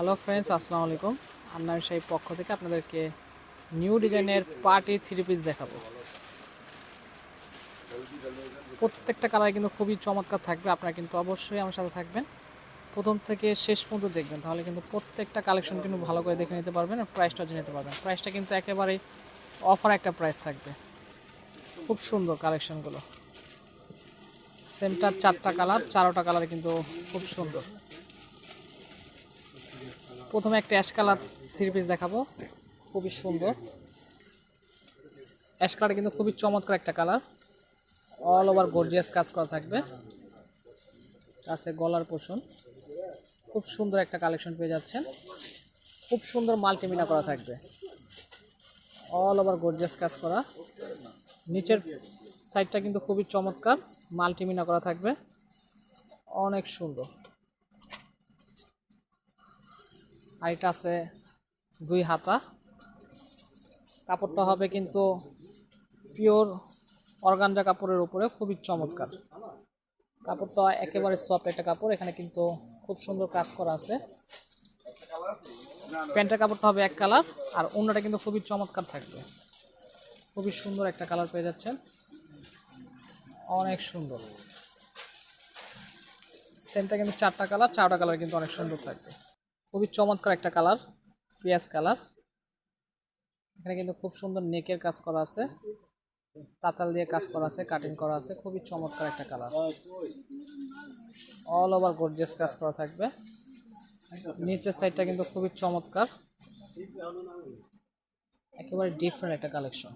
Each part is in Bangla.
হ্যালো ফ্রেন্ডস আসসালামু আলাইকুম। আন্নার সেই পক্ষ থেকে আপনাদেরকে নিউ ডিজাইনের পার্টি থ্রি পিস দেখাবো। প্রত্যেকটা কালার কিন্তু খুবই চমৎকার থাকবে। আপনারা কিন্তু অবশ্যই আমার সাথে থাকবেন। প্রথম থেকে শেষ পর্যন্ত দেখবেন। তাহলে কিন্তু প্রত্যেকটা কালেকশন কিন্তু ভালো করে দেখে নিতে পারবেন আর প্রাইসটা জেনে নিতে পারবেন। প্রাইসটা কিন্তু একেবারেই অফার একটা প্রাইস থাকবে। খুব সুন্দর কালেকশনগুলো সেমটার চারটা কালার চারোটা কালার কিন্তু খুব সুন্দর। প্রথমে একটা অ্যাশ কালার থ্রি পিস দেখাবো। খুবই সুন্দর। অ্যাশ কালার কিন্তু খুবই চমৎকার একটা কালার অল ওভার গর্জিয়াস কাজ করা থাকবে। আছে গলার পোষণ খুব সুন্দর একটা কালেকশন পেয়ে যাচ্ছেন। খুব সুন্দর মাল্টিমিনা করা থাকবে। অল ওভার গর্জিয়াস কাজ করা। নিচের সাইডটা কিন্তু খুবই চমৎকার। মাল্টিমিনা করা থাকবে। অনেক সুন্দর। আর এটা আছে দুই হাতা। কাপড়টা হবে কিন্তু পিওর অর্গানজা কাপড়ের উপরে, খুবই চমৎকার। কাপড়টা একেবারে সফট একটা কাপড়, এখানে কিন্তু খুব সুন্দর কাজ করা আছে। প্যান্টের কাপড়টা হবে এক কালার, আর অন্যটা কিন্তু খুবই চমৎকার থাকবে। খুবই সুন্দর একটা কালার পেয়ে যাচ্ছেন। অনেক সুন্দর। সেমটা কিন্তু চারটা কালার চারটা কালার কিন্তু অনেক সুন্দর থাকবে। খুবই চমৎকার একটা কালার, পেঁয়াজ কালার। এখানে কিন্তু খুব সুন্দর নেকের কাজ করা আছে, তাতাল দিয়ে কাজ করা আছে কাটিং করা আছে, খুবই চমৎকার একটা কালার। অল ওভার গর্জিয়াস কাজ করা থাকবে। নিচের সাইডটা কিন্তু খুবই চমৎকার। একেবারে ডিফারেন্ট একটা কালেকশন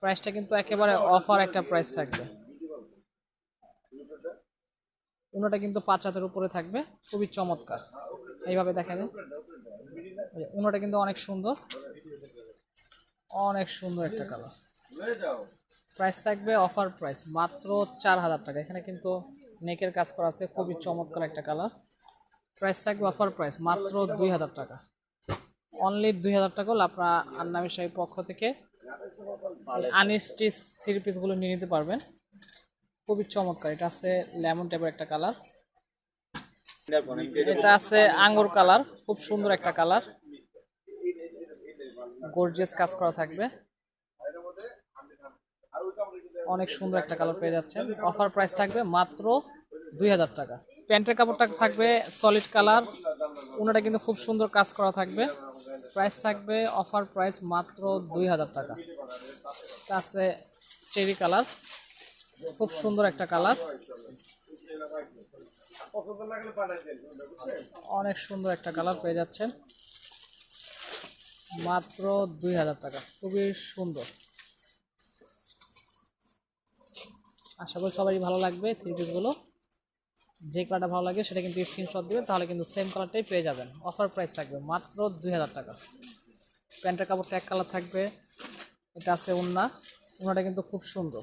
প্রাইসটা কিন্তু একেবারে অফার একটা প্রাইস থাকবে। উনোটা কিন্তু পাঁচ হাতের উপরে থাকবে খুবই চমৎকার। এইভাবে দেখা যায়। উনোটা কিন্তু অনেক সুন্দর। অনেক সুন্দর একটা কালার। প্রাইস থাকবে অফার প্রাইস মাত্র চার হাজার টাকা। এখানে কিন্তু নেকের কাজ করা আছে খুবই চমৎকার একটা কালার। প্রাইস থাকবে অফার প্রাইস মাত্র দুই হাজার টাকা। অনলি দুই হাজার টাকা হলে আপনার আন্নামি সাহেব পক্ষ থেকে আনস্টিচ থ্রি পিসগুলো নিয়ে নিতে পারবেন। খুবই চমৎকার। এটা আছে লেমন টাইপের একটা কালার। এটা আছে আঙ্গুর কালার খুব সুন্দর একটা কালার। গর্জিয়াস কাজ করা থাকবে। অনেক সুন্দর একটা কালার পেয়ে যাচ্ছেন। অফার প্রাইস থাকবে মাত্র দুই হাজার টাকা। প্যান্টের কাপড়টা থাকবে সলিড কালার। ওনাটা কিন্তু খুব সুন্দর কাজ করা থাকবে। প্রাইস থাকবে অফার প্রাইস মাত্র দুই হাজার টাকা। আছে চেরি কালার। খুব সুন্দর একটা কালার। অনেক সুন্দর একটা কালার পেয়ে যাচ্ছেন। মাত্র দুই হাজার টাকা। খুবই সুন্দর। আশা করি সবারই ভালো লাগবে থ্রি পিসগুলো যে কালারটা ভালো লাগে সেটা কিন্তু স্ক্রিনশট দিবেন, তাহলে কিন্তু সেম কালারটাই পেয়ে যাবেন। অফার প্রাইস থাকবে মাত্র দুই হাজার টাকা। প্যান্টের কাপড়টা এক কালার থাকবে। এটা আছে উন্না। উন্নাটা কিন্তু খুব সুন্দর।